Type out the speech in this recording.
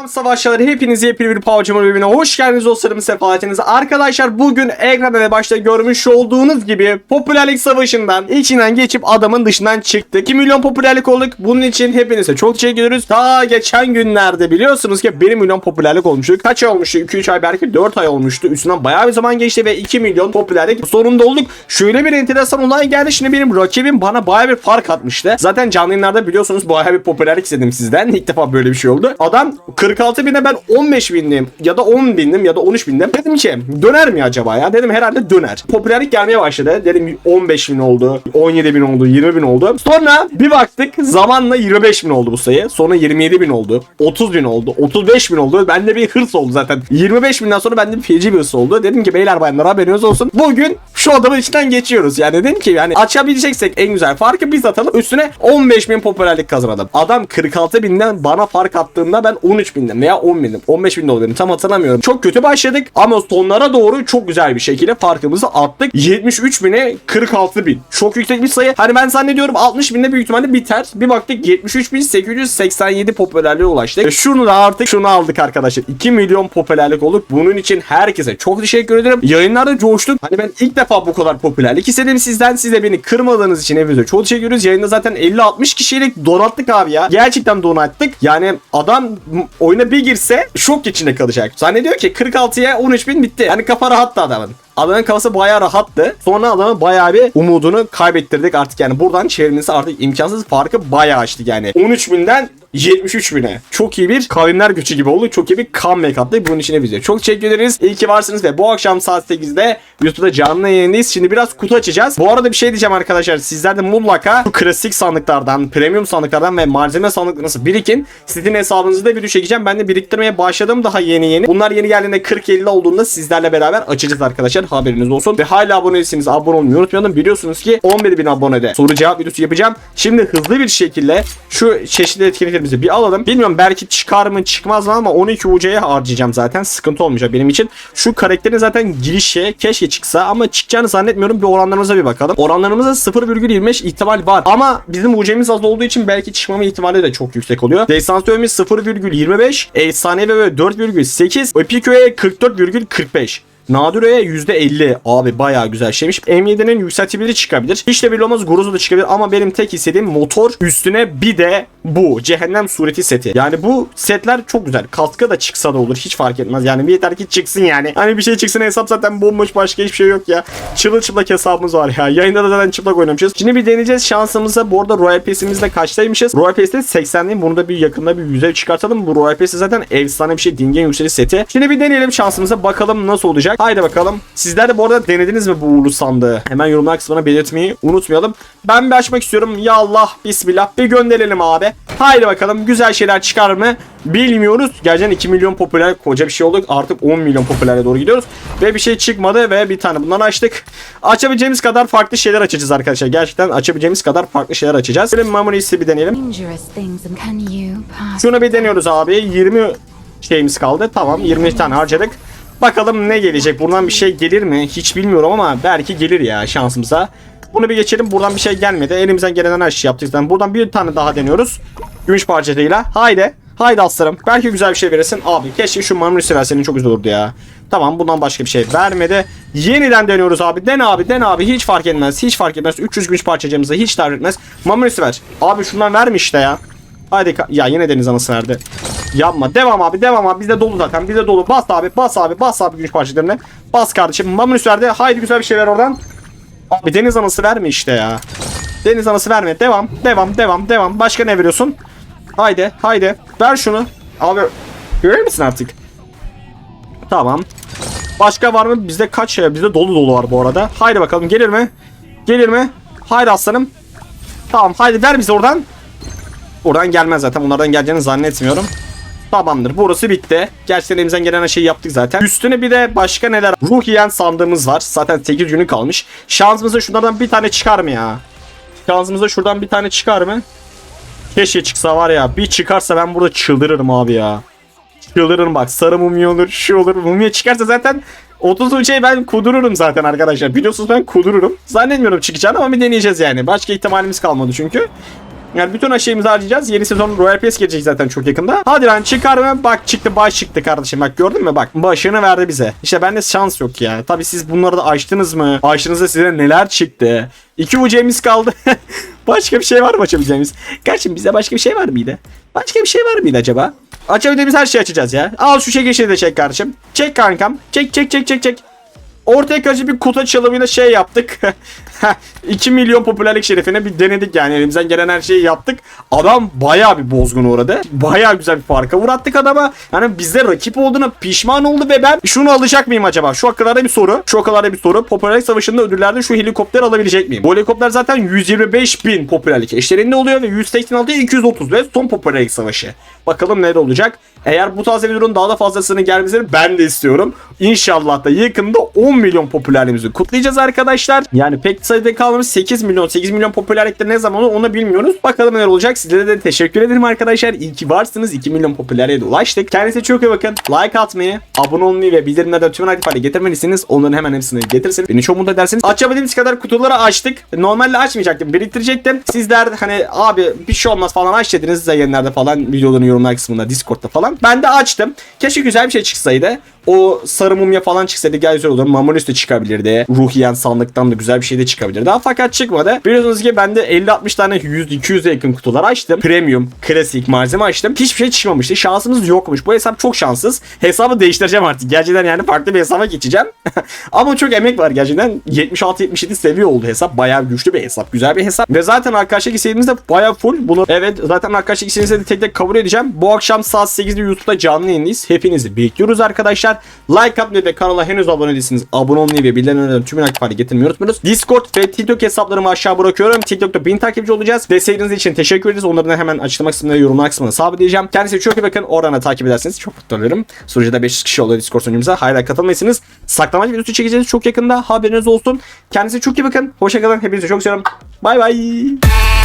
Selam savaşçıları hepiniz yepyeni bir Mobile bölümüne hoş geldiniz dostlarım sefaletinize. Arkadaşlar bugün ekranda ve başta görmüş olduğunuz gibi popülerlik savaşından içinden geçip adamın dışından çıktık. 2 milyon popülerlik olduk. Bunun için hepinize çok teşekkür ediyoruz. Daha geçen günlerde biliyorsunuz ki 1 milyon popülerlik olmuştu. Kaç ay olmuştu? 2-3 ay belki 4 ay olmuştu. Üstünden bayağı bir zaman geçti ve 2 milyon popülerlik sonunda olduk. Şöyle bir enteresan olay geldi. Şimdi benim rakibim bana bayağı bir fark atmıştı. Zaten canlı yayınlarda biliyorsunuz bayağı bir popülerlik istedim sizden. İlk defa böyle bir şey oldu. Adam 46 bine ben 15 bindim ya da 10 bindim ya da 13 bindim. Dedim ki döner mi acaba ya? Dedim herhalde döner. Popülerlik gelmeye başladı. Dedim 15 bin oldu, 17 bin oldu, 20 bin oldu. Sonra bir baktık zamanla 25 bin oldu bu sayı. Sonra 27 bin oldu, 30 bin oldu, 35 bin oldu. Bende bir hırs oldu zaten. 25 binden sonra bende bir feci bir hırs oldu. Dedim ki beyler bayanlar haberiniz olsun. Bugün şu adamın içinden geçiyoruz. Yani dedim ki yani açabileceksek en güzel farkı biz atalım. Üstüne 15 bin popülerlik kazanalım. Adam 46 binden bana fark attığında ben 13 bindim veya 10 bindim. 15 bin oldu benim tam hatırlamıyorum. Çok kötü başladık ama sonlara doğru çok güzel bir şekilde farkımızı attık. 73 bine 46 bin. Çok yüksek bir sayı. Hani ben zannediyorum 60 binde büyük ihtimalle biter. Bir baktık 73 bin 887 popülerliğe ulaştık. E şunu da artık şunu aldık arkadaşlar. 2 milyon popülerlik olduk. Bunun için herkese çok teşekkür ederim. Yayınlarda coştuk. Hani ben ilk defa bu kadar popülerlik istedim sizden. Siz de beni kırmadığınız için hepinize çok teşekkür ederiz. Yayında zaten 50-60 kişilik donattık abi ya. Gerçekten donattık. Yani adam m- oyuna bir girse şok içinde kalacak. Zannediyor ki 46'ya 13 bin bitti. Yani kafa rahattı adamın. Adamın kafası bayağı rahattı. Sonra adamın bayağı bir umudunu kaybettirdik artık yani. Buradan çevirmesi artık imkansız farkı bayağı açtık yani. 13 binden 73 bine. Çok iyi bir kavimler gücü gibi oldu. Çok iyi bir comeback attık. Bunun için de bize çok teşekkür ederiz. İyi ki varsınız ve bu akşam saat 8'de YouTube'da canlı yayındayız. Şimdi biraz kutu açacağız. Bu arada bir şey diyeceğim arkadaşlar. Sizler de mutlaka bu klasik sandıklardan, premium sandıklardan ve malzeme sandıkları nasıl birikin. Sizin hesabınızı da video çekeceğim. Ben de biriktirmeye başladım daha yeni yeni. Bunlar yeni geldiğinde 40-50 olduğunda sizlerle beraber açacağız arkadaşlar. Haberiniz olsun. Ve hala abone değilseniz abone olmayı unutmayalım. Biliyorsunuz ki 11.000 abonede soru cevap videosu yapacağım. Şimdi hızlı bir şekilde şu çeşitli etkinliklerimizi bir alalım. Bilmiyorum belki çıkar mı çıkmaz mı ama 12 UC'ye harcayacağım zaten. Sıkıntı olmayacak benim için. Şu karakterin zaten girişe keşke çıksa ama çıkacağını zannetmiyorum. Bir oranlarımıza bir bakalım. Oranlarımızda 0,25 ihtimal var. Ama bizim UC'miz az olduğu için belki çıkmama ihtimali de çok yüksek oluyor. Desans dövmemiz 0,25. Efsanevi ve 4,8. Epiko'ya 44,45. Nadire'ye %50. Abi bayağı güzel şeymiş. M7'nin yükseltibilir çıkabilir. Hiç de belli olmaz Grozu da çıkabilir ama benim tek istediğim motor üstüne bir de bu. Cehennem sureti seti. Yani bu setler çok güzel. Kaskı da çıksa da olur. Hiç fark etmez. Yani bir yeter ki çıksın yani. Hani bir şey çıksın hesap zaten bomboş başka hiçbir şey yok ya. Çılı çıplak hesabımız var ya. Yayında da zaten çıplak oynamışız. Şimdi bir deneyeceğiz şansımıza. Bu arada Royal Pass'imizde kaçtaymışız? Royal Pass'te 80'liyim. Bunu da bir yakında bir yüze çıkartalım. Bu Royal Pass'te zaten efsane bir şey. Dingen yükseliş seti. Şimdi bir deneyelim şansımıza. Bakalım nasıl olacak. Haydi bakalım. Sizler de bu arada denediniz mi bu uğurlu sandığı? Hemen yorumlar kısmına belirtmeyi unutmayalım. Ben bir açmak istiyorum. Ya Allah. Bismillah. Bir gönderelim abi. Haydi bakalım. Güzel şeyler çıkar mı? Bilmiyoruz. Gerçekten 2 milyon popüler koca bir şey olduk. Artık 10 milyon popülere doğru gidiyoruz. Ve bir şey çıkmadı ve bir tane bundan açtık. Açabileceğimiz kadar farklı şeyler açacağız arkadaşlar. Gerçekten açabileceğimiz kadar farklı şeyler açacağız. Böyle Mamonis'i bir deneyelim. Şunu bir deniyoruz abi. 20 şeyimiz kaldı. Tamam 20 tane harcadık. Bakalım ne gelecek. Buradan bir şey gelir mi? Hiç bilmiyorum ama belki gelir ya şansımıza. Bunu bir geçelim. Buradan bir şey gelmedi. Elimizden gelenen her şeyi yaptık. zaten. buradan bir tane daha deniyoruz. Gümüş parçasıyla. Haydi. Haydi aslanım. Belki güzel bir şey verirsin. Abi keşke şu Mamrus'u versenin çok güzel olurdu ya. Tamam bundan başka bir şey vermedi. Yeniden deniyoruz abi. Den abi den abi. Hiç fark etmez. Hiç fark etmez. 300 gümüş parçacığımıza hiç tarif etmez. Mamrus'u ver. Abi şundan verme işte ya. Haydi ya yine deniz anası verdi. Yapma. Devam abi. Devam abi. Bizde dolu zaten. Bizde dolu. Bas abi. Bas abi. Bas abi güç parçalarını. Bas kardeşim. Mamunus verdi. Haydi güzel bir şey ver oradan. Abi deniz anası verme işte ya. Deniz anası verme. Devam. Devam. Devam. Devam. Başka ne veriyorsun? Haydi. Haydi. Ver şunu. Abi. Görür misin artık? Tamam. Başka var mı? Bizde kaç şey? Bizde dolu dolu var bu arada. Haydi bakalım. Gelir mi? Gelir mi? Haydi aslanım. Tamam. Haydi ver bize oradan. Oradan gelmez zaten. Bunlardan geleceğini zannetmiyorum. Tamamdır. Burası bitti. Gerçekten elimizden gelen her şeyi yaptık zaten. Üstüne bir de başka neler? Ruh yiyen sandığımız var. Zaten 8 günü kalmış. Şansımıza şunlardan bir tane çıkar mı ya? Şansımıza şuradan bir tane çıkar mı? Keşke çıksa var ya. Bir çıkarsa ben burada çıldırırım abi ya. Çıldırırım bak. Sarı mumya olur, şu olur. Mumya çıkarsa zaten 30 şey ben kudururum zaten arkadaşlar. Biliyorsunuz ben kudururum. Zannetmiyorum çıkacağını ama bir deneyeceğiz yani. Başka ihtimalimiz kalmadı çünkü. Yani bütün şeyimizi harcayacağız. Yeni sezon Royal Pass gelecek zaten çok yakında. Hadi lan çıkar mı? Bak çıktı baş çıktı kardeşim. Bak gördün mü? Bak başını verdi bize. İşte bende şans yok ya. Tabi siz bunları da açtınız mı? Açtığınızda size neler çıktı? İki ucemiz kaldı. başka bir şey var mı açabileceğimiz? Kardeşim bize başka bir şey var mıydı? Başka bir şey var mıydı acaba? Açabildiğimiz her şeyi açacağız ya. Al şu şekilde de çek kardeşim. Çek kankam. Çek çek çek çek çek. Ortaya karşı bir kutu açılımıyla şey yaptık. 2 milyon popülerlik şerefine bir denedik yani elimizden gelen her şeyi yaptık. Adam bayağı bir bozgun uğradı. Bayağı güzel bir farka uğrattık adama. Yani bizde rakip olduğuna pişman oldu ve ben şunu alacak mıyım acaba? Şu akıllarda bir soru. Şu akıllarda bir soru. Popülerlik savaşında ödüllerde şu helikopter alabilecek miyim? Bu helikopter zaten 125 bin popülerlik eşlerinde oluyor ve 186'ya 230 ve son popülerlik savaşı. Bakalım ne olacak? Eğer bu tarz videoların daha da fazlasını gelmesini ben de istiyorum. İnşallah da yakında 10 milyon popülerliğimizi kutlayacağız arkadaşlar. Yani pek sayıda kalmamış 8 milyon. 8 milyon popülerlikte ne zaman onu bilmiyoruz. Bakalım neler olacak. Sizlere de teşekkür ederim arkadaşlar. İyi ki varsınız. 2 milyon popülerliğe de ulaştık. Kendinize çok iyi bakın. Like atmayı, abone olmayı ve bildirimlerden tüm aktif hale getirmelisiniz. Onların hemen hepsini getirirseniz beni çok mutlu edersiniz. Açabildiğimiz kadar kutuları açtık. Normalde açmayacaktım. Biriktirecektim. Sizler hani abi bir şey olmaz falan aç dediniz yayınlarda falan videoların yorumlar kısmında Discord'da falan. Ben de açtım. Keşke güzel bir şey çıksaydı. O sarı mumya falan çıksaydı gayet güzel olur. Mamonus da çıkabilirdi. Ruhiyen sandıktan da güzel bir şey de çıkabilirdi. Daha fakat çıkmadı. Biliyorsunuz ki ben de 50-60 tane 100-200'e yakın kutular açtım. Premium, klasik malzeme açtım. Hiçbir şey çıkmamıştı. Şansımız yokmuş. Bu hesap çok şanssız. Hesabı değiştireceğim artık. Gerçekten yani farklı bir hesaba geçeceğim. Ama çok emek var gerçekten. 76-77 seviye oldu hesap. Bayağı güçlü bir hesap. Güzel bir hesap. Ve zaten arkadaşlar istediğimiz de bayağı full. Bunu evet zaten arkadaşlar istediğinizde de tek tek kabul edeceğim. Bu akşam saat 8'de YouTube'da canlı yayındayız. Hepinizi bekliyoruz arkadaşlar. Like atmayı ve kanala henüz abone değilsiniz. Abone olmayı ve bildirimlerden tümünü aktif hale getirmeyi unutmuyoruz. Discord ve TikTok hesaplarımı aşağı bırakıyorum. TikTok'ta 1000 takipçi olacağız. Desteğiniz için teşekkür ederiz. Onları hemen açıklama kısmında yorumlar kısmına sabitleyeceğim. Kendinize çok iyi bakın. Oradan da takip ederseniz çok mutlu olurum. Sunucuda 500 kişi oluyor Discord sunucumuza. Hala katılmayısınız. Saklamaç videosu çekeceğiz çok yakında. Haberiniz olsun. Kendinize çok iyi bakın. Hoşçakalın. Hepinizi çok seviyorum. Bay bay.